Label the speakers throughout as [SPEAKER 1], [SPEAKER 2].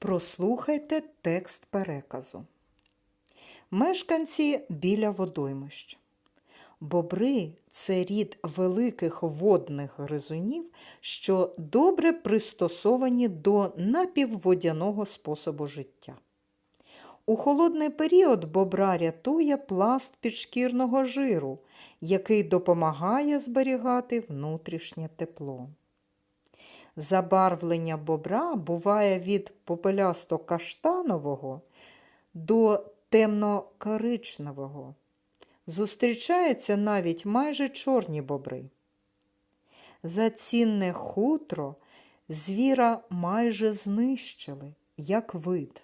[SPEAKER 1] Прослухайте текст переказу. Мешканці біля водоймищ. Бобри це рід великих водних гризунів, що добре пристосовані до напівводяного способу життя. У холодний період бобра рятує пласт підшкірного жиру, який допомагає зберігати внутрішнє тепло. Забарвлення бобра буває від попелясто-каштанового до темно-коричневого. Зустрічаються навіть майже чорні бобри. За цінне хутро звіра майже знищили, як вид.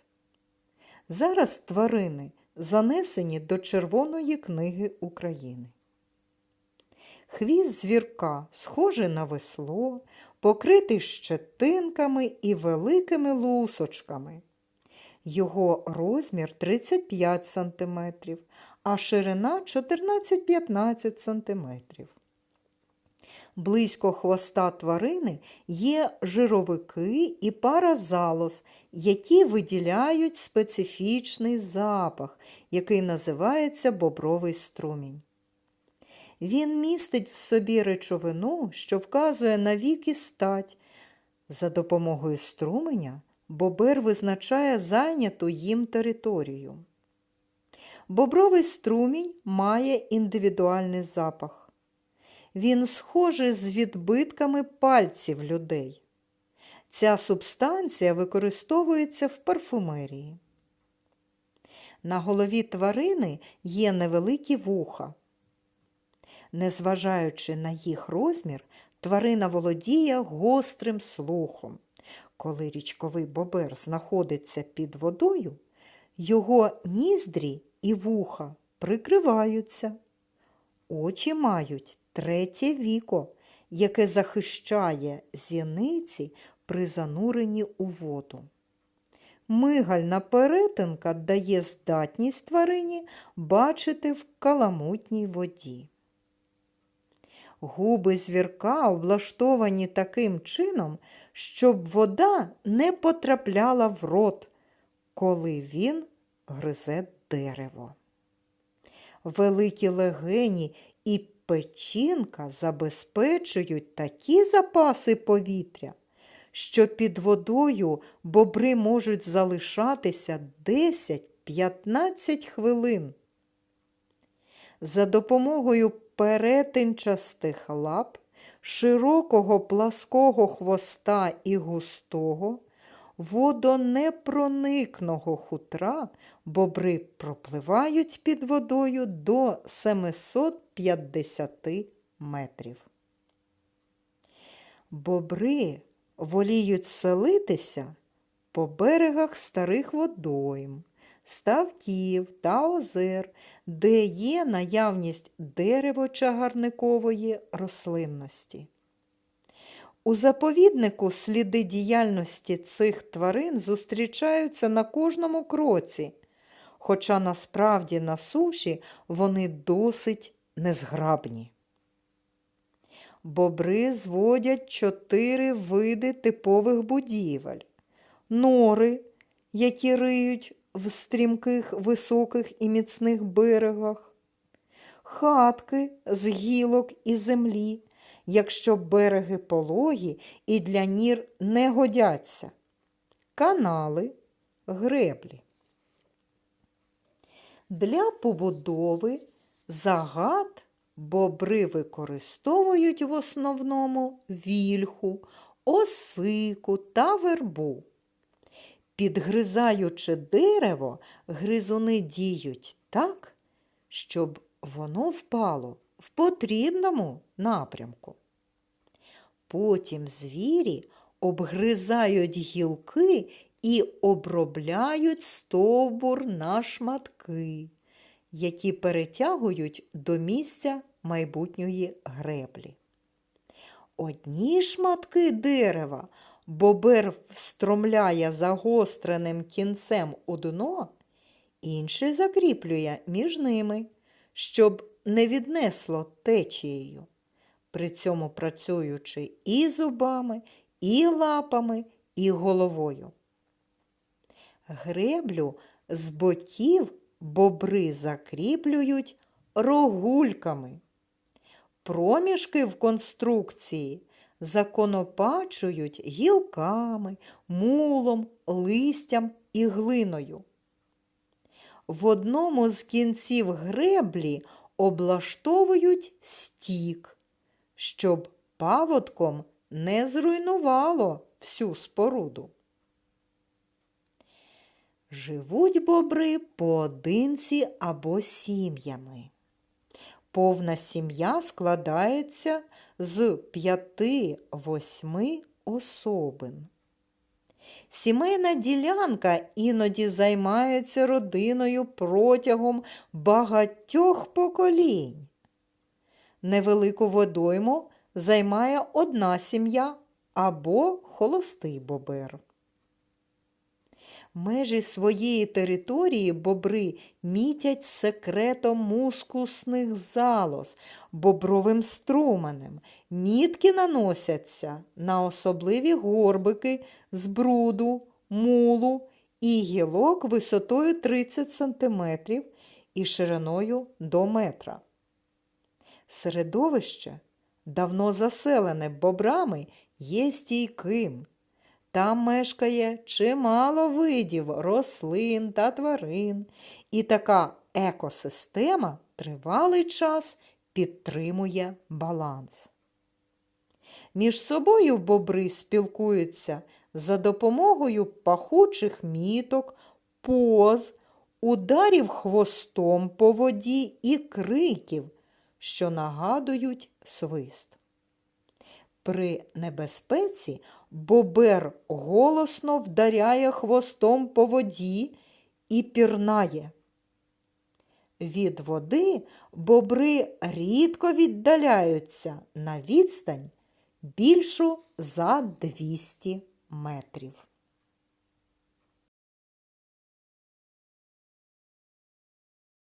[SPEAKER 1] Зараз тварини занесені до Червоної книги України. Хвіст звірка схожий на весло, покритий щетинками і великими лусочками. Його розмір 35 см, а ширина 14-15 см. Близько хвоста тварини є жировики і паразалос, які виділяють специфічний запах, який називається бобровий струмінь. Він містить в собі речовину, що вказує на вік і стать. За допомогою струменя бобер визначає зайняту їм територію. Бобровий струмінь має індивідуальний запах. Він схожий з відбитками пальців людей. Ця субстанція використовується в парфумерії. На голові тварини є невеликі вуха. Незважаючи на їх розмір, тварина володіє гострим слухом. Коли річковий бобер знаходиться під водою, його ніздрі і вуха прикриваються. Очі мають третє віко, яке захищає зіниці при зануренні у воду. Мигальна перетинка дає здатність тварині бачити в каламутній воді. Губи звірка облаштовані таким чином, щоб вода не потрапляла в рот, коли він гризе дерево. Великі легені і печінка забезпечують такі запаси повітря, що під водою бобри можуть залишатися 10-15 хвилин. За допомогою перетинчастих лап, широкого плаского хвоста і густого, водонепроникного хутра бобри пропливають під водою до 750 метрів. Бобри воліють селитися по берегах старих водойм, ставків та озер, де є наявність дерево-чагарникової рослинності. У заповіднику сліди діяльності цих тварин зустрічаються на кожному кроці, хоча насправді на суші вони досить незграбні. Бобри зводять чотири види типових будівель, нори, які риють в стрімких високих і міцних берегах, хатки з гілок і землі, якщо береги пологі і для нір не годяться, канали, греблі. Для побудови загад бобри використовують в основному вільху, осику та вербу. Підгризаючи дерево, гризуни діють так, щоб воно впало в потрібному напрямку. Потім звірі обгризають гілки і обробляють стовбур на шматки, які перетягують до місця майбутньої греблі. Одні шматки дерева бобер встромляє загостреним кінцем у дно, інший закріплює між ними, щоб не віднесло течією, при цьому працюючи і зубами, і лапами, і головою. Греблю з боків бобри закріплюють рогульками. Проміжки в конструкції законопачують гілками, мулом, листям і глиною. В одному з кінців греблі облаштовують стік, щоб паводком не зруйнувало всю споруду. Живуть бобри поодинці або сім'ями. Повна сім'я складається з п'яти-восьми особин. Сімейна ділянка іноді займається родиною протягом багатьох поколінь. Невелику водойму займає одна сім'я або холостий бобер. Межі своєї території бобри мітять секретом мускусних залоз, бобровим струменем. Мітки наносяться на особливі горбики з бруду, мулу і гілок висотою 30 см і шириною до метра. Середовище, давно заселене бобрами, є стійким. Там мешкає чимало видів рослин та тварин, і така екосистема тривалий час підтримує баланс. Між собою бобри спілкуються за допомогою пахучих міток, поз, ударів хвостом по воді і криків, що нагадують свист. При небезпеці бобер голосно вдаряє хвостом по воді і пірнає. Від води бобри рідко віддаляються на відстань більшу за 200 метрів.